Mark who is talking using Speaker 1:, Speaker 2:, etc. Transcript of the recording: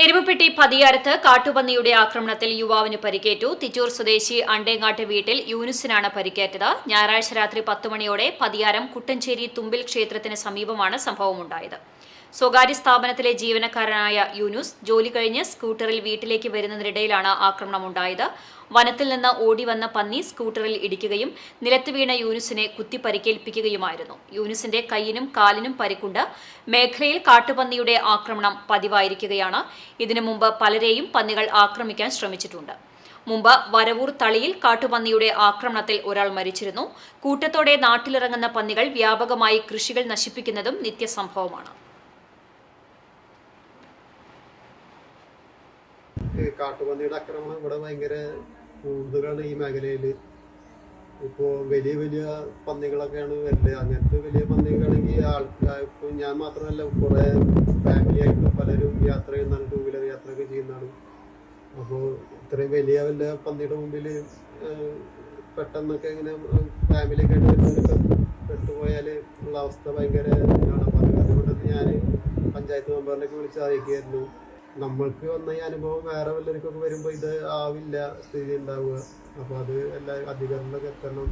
Speaker 1: എരുമപ്പെട്ടി പതിയാരത്ത് കാട്ടുപന്നിയുടെ ആക്രമണത്തിൽ യുവാവിന് പരിക്കേറ്റു. തിറ്റൂർ സ്വദേശി അണ്ടേങ്ങാട്ട് വീട്ടിൽ യൂനുസിനാണ് പരിക്കേറ്റത്. ഞായറാഴ്ച രാത്രി പത്ത് മണിയോടെ പതിയാരം കുട്ടഞ്ചേരി തുമ്പിൽ ക്ഷേത്രത്തിന് സമീപമാണ് സംഭവമുണ്ടായത്. സ്വകാര്യ സ്ഥാപനത്തിലെ ജീവനക്കാരനായ യൂനുസ് ജോലി കഴിഞ്ഞ് സ്കൂട്ടറിൽ വീട്ടിലേക്ക് വരുന്നതിനിടയിലാണ് ആക്രമണമുണ്ടായത്. വനത്തിൽ നിന്ന് ഓടി വന്ന പന്നി സ്കൂട്ടറിൽ ഇടിക്കുകയും നിലത്ത് വീണ യൂനുസിനെ കുത്തി പരിക്കേൽപ്പിക്കുകയുമായിരുന്നു യൂനുസിന്റെ കൈയിനും കാലിനും പരിക്കുണ്ട്. മേഖലയിൽ കാട്ടുപന്നിയുടെ ആക്രമണം പതിവായിരിക്കുകയാണ്. ഇതിനു മുമ്പ് പലരെയും പന്നികൾ ആക്രമിക്കാൻ ശ്രമിച്ചിട്ടുണ്ട്. മുമ്പ് വരവൂർ തളിയിൽ കാട്ടുപന്നിയുടെ ആക്രമണത്തിൽ ഒരാൾ മരിച്ചിരുന്നു. കൂട്ടത്തോടെ നാട്ടിലിറങ്ങുന്ന പന്നികൾ വ്യാപകമായി കൃഷികൾ നശിപ്പിക്കുന്നതും നിത്യസംഭവമാണ്.
Speaker 2: കാട്ടുപന്നിയുടെ ആക്രമണം ഇവിടെ ഭയങ്കര കൂടുതലാണ് ഈ മേഖലയിൽ ഇപ്പോൾ വലിയ വലിയ പന്നികളൊക്കെയാണ് വരുന്നത് അങ്ങനത്തെ വലിയ പന്നികളാണെങ്കിൽ ആൾക്കാർ ഇപ്പോൾ ഞാൻ മാത്രമല്ല കുറേ ഫാമിലി ആയിട്ട് പലരും യാത്ര ചെയ്യുന്നതാണ് ടൂ വീലർ യാത്രയൊക്കെ ചെയ്യുന്നതാണ്. അപ്പോൾ ഇത്രയും വലിയ വലിയ പന്നിയുടെ മുമ്പിൽ പെട്ടെന്നൊക്കെ ഇങ്ങനെ ഫാമിലിയൊക്കെ ആയിട്ട് പെട്ടുപോയാൽ ഉള്ള അവസ്ഥ ഭയങ്കര ഇതാണ്. അപ്പോൾ അതുകൊണ്ടൊക്കെ അതുകൊണ്ട് ഞാൻ പഞ്ചായത്ത് മെമ്പറിനൊക്കെ വിളിച്ച് അറിയിക്കുകയായിരുന്നു. നമ്മൾക്ക് വന്ന ഈ അനുഭവം വേറെ വല്ലവർക്കൊക്കെ വരുമ്പോൾ ഇത് ആവില്ല സ്ഥിതി ഉണ്ടാവുക. അപ്പോൾ അത് എല്ലാ അധികാരികളൊക്കെ എത്തണം.